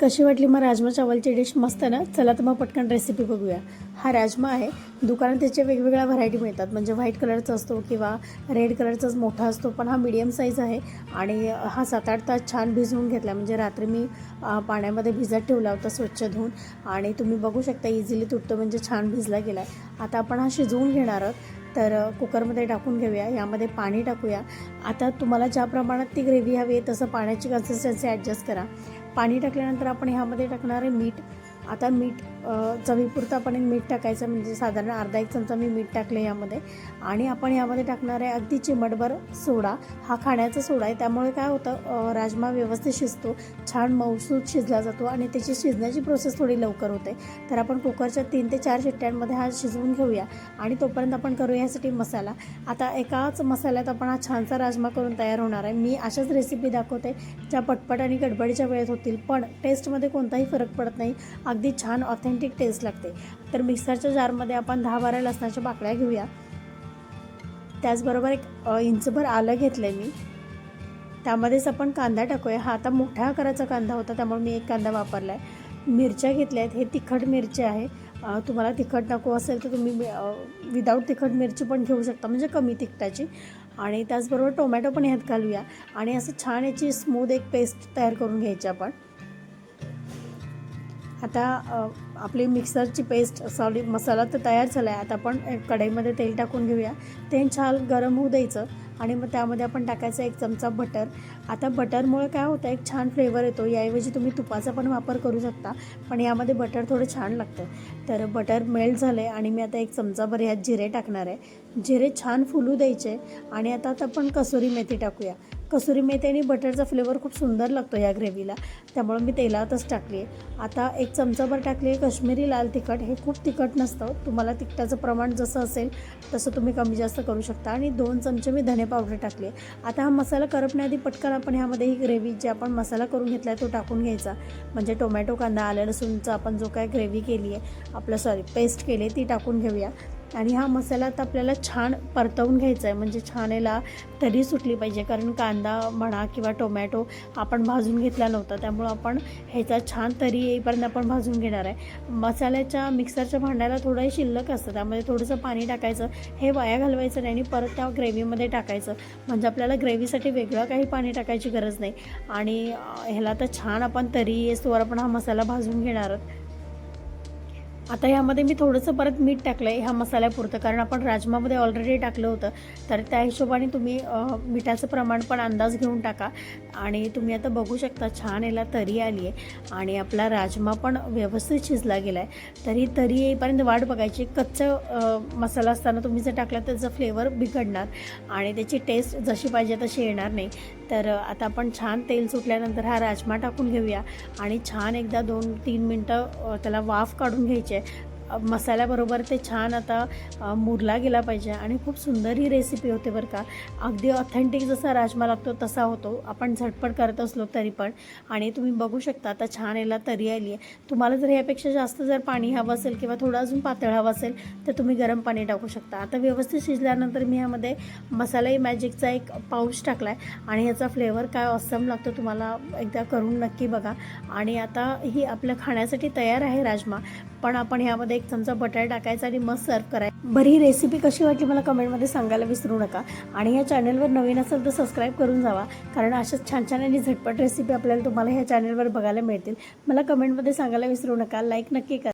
कशी वाटली मग राजमा चावलची डिश मस्त ना? चला तर मग पटकन रेसिपी बघूया. हा राजमा आहे. दुकानात त्याचे वेगवेगळ्या व्हरायटी मिळतात. म्हणजे व्हाईट कलरचा असतो किंवा रेड कलरचाच मोठा असतो पण हा मीडियम साईज आहे. आणि हा सात आठ तास छान भिजवून घेतला. म्हणजे रात्री मी पाण्यामध्ये भिजत ठेवला होता स्वच्छ धुवून. आणि तुम्ही बघू शकता इझिली तुटतो म्हणजे छान भिजला गेला आहे आता आपण हा शिजवून घेणार आहोत. तर कुकरमध्ये टाकून घेऊया. यामध्ये पाणी टाकूया. आता तुम्हाला ज्या प्रमाणात ती ग्रेव्ही हवी आहे तसं पाण्याची कन्सिस्टन्सी ॲडजस्ट करा. पाणी टाकल्यानंतर आपण ह्यामध्ये टाकणार आहे मीठ. आता मीठ चवीपुरता आपण एक मीठ टाकायचं म्हणजे साधारण अर्धा एक चमचा मी मीठ टाकले यामध्ये. आणि आपण यामध्ये टाकणार आहे अगदी चिमटभर सोडा. हा खाण्याचा सोडा आहे. त्यामुळे काय होतं राजमा व्यवस्थित शिजतो छान मऊसूत शिजला जातो आणि त्याची शिजण्याची प्रोसेस थोडी लवकर होते. तर आपण कुकरच्या तीन ते चार शिट्ट्यांमध्ये हा शिजवून घेऊया आणि तोपर्यंत आपण करूया यासाठी मसाला. आता एकाच मसाल्यात आपण हा छानसा राजमा करून तयार होणार आहे. मी अशाच रेसिपी दाखवते ज्या पटपट आणि गडबडीच्या वेळेत होतील. पण टेस्टमध्ये कोणताही फरक पडत नाही. अगदी छान ऑथेंटिक टेस्ट लागते. तर मिक्सरच्या जारमध्ये आपण दहा बारा लसणाच्या बाकड्या घेऊया. त्याचबरोबर एक इंचभर आलं घेतलं आहे मी. त्यामध्येच आपण कांदा टाकूया. हा आता मोठ्या आकाराचा कांदा होता त्यामुळे मी एक कांदा वापरला आहे मिरच्या घेतल्या आहेत हे तिखट मिरची आहे. तुम्हाला तिखट नको असेल तर तुम्ही विदाऊट तिखट मिरची पण घेऊ शकता म्हणजे कमी तिखटाची. आणि त्याचबरोबर टोमॅटो पण ह्यात घालूया. आणि असं छान याची स्मूद एक पेस्ट तयार करून घ्यायची आपण. आता आपली मिक्सरची पेस्ट सॉरी मसाला तर तयार झाला आहे. आता आपण कढईमध्ये तेल टाकून घेऊया. तेल छान गरम होऊ द्यायचं आणि मग त्यामध्ये आपण टाकायचं एक चमचा बटर आता बटरमुळे काय होतं एक छान फ्लेवर येतो. याऐवजी तुम्ही तुपाचा पण वापर करू शकता पण यामध्ये बटर थोडं छान लागतं. तर बटर मेल्ट झालं आहे आणि मी आता एक चमचाभर ह्यात जिरे टाकणार आहे. जिरे छान फुलू द्यायचे आणि आता आता आपण कसुरी मेथी टाकूया. कसुरी मेथी आणि बटरचा फ्लेवर खूप सुंदर लागतो या ग्रेव्हीला त्यामुळे मी तेलातच टाकली आहे आता एक चमचाभर टाकली आहे कश्मीरी लाल तिखट हे खूप तिखट नसतं. तुम्हाला तिखटाचं प्रमाण जसं असेल तसं तुम्ही कमी जास्त करू शकता. आणि दोन चमचे मी धने पावडर टाकली आहे. आता हा मसाला करपण्याआधी पटकन आपण ह्यामध्ये ही ग्रेव्ही जे आपण मसाला करून घेतला आहे तो टाकून घ्यायचा. म्हणजे टोमॅटो कांदा आलं लसूणचा आपण जो काय ग्रेव्ही केली आहे आपलं सॉरी पेस्ट केली आहे ती टाकून घेऊया. आणि हा मसाला तर आपल्याला छान परतवून घ्यायचा आहे. म्हणजे छान याला तरी सुटली पाहिजे. कारण कांदा म्हणा किंवा टोमॅटो आपण भाजून घेतला नव्हता. त्यामुळं आपण ह्याचा छान तरी येईपर्यंत आपण भाजून घेणार आहे. मसाल्याच्या मिक्सरच्या भांड्याला थोडंही शिल्लक असतं. त्यामध्ये थोडंसं पाणी टाकायचं. हे वाया घालवायचं नाही आणि परत त्या ग्रेव्हीमध्ये टाकायचं. म्हणजे आपल्याला ग्रेव्हीसाठी वेगळं काही पाणी टाकायची गरज नाही. आणि ह्याला तर छान आपण तरी येस्तोवर आपण हा मसाला भाजून घेणार आहोत. आता ह्यामध्ये मी थोडंसं परत मीठ टाकलं आहे ह्या मसाल्यापुरतं. कारण आपण राजमामध्ये ऑलरेडी टाकलं होतं. तर त्या हिशोबाने तुम्ही मिठाचं प्रमाण पण अंदाज घेऊन टाका. आणि तुम्ही आता बघू शकता छान याला तरी आली आहे आणि आपला राजमा पण व्यवस्थित शिजला गेला आहे तरी तरी येईपर्यंत वाट बघायची. कच्चं मसाला असताना तुम्ही जर टाकला त्याचा फ्लेवर बिघडणार. आणि त्याची टेस्ट जशी पाहिजे तशी येणार नाही. तर आता आपण छान तेल सुटल्यानंतर हा राजमा टाकून घेऊया. आणि छान एकदा दोन तीन मिनटं त्याला वाफ काढून घ्यायची आहे. मसाल्याबरोबर ते छान आता मुरला गेला पाहिजे आणि खूप सुंदर ही रेसिपी होते बरं का. अगदी ऑथेंटिक जसा राजमा लागतो तसा होतो. आपण झटपट करत असलो तरी पण. आणि तुम्ही बघू शकता आता छान याला तरी आली आहे. तुम्हाला जर ह्यापेक्षा जास्त जर पाणी हवं असेल किंवा थोडं अजून पातळ हवं असेल तर तुम्ही गरम पाणी टाकू शकता. आता व्यवस्थित शिजल्यानंतर मी ह्यामध्ये मसालाई मॅजिकचा एक पाऊच टाकला आहे आणि ह्याचा फ्लेवर काय ऑसम लागतो तुम्हाला एकदा करून नक्की बघा. आणि आता ही आपल्या खाण्यासाठी तयार आहे राजमा. पण आपण ह्यामध्ये एक चमचा बटाटा टाकायचा आणि मस्त सर्व करायचं. बरी ही रेसिपी कशी वाटली मला कमेंटमध्ये सांगायला विसरू नका. आणि या चॅनलवर नवीन असेल तर सबस्क्राईब करून जावा. कारण अशाच छान छान आणि झटपट रेसिपी आपल्याला तुम्हाला ह्या चॅनलवर बघायला मिळतील. मला कमेंटमध्ये सांगायला विसरू नका. लाईक नक्की करा.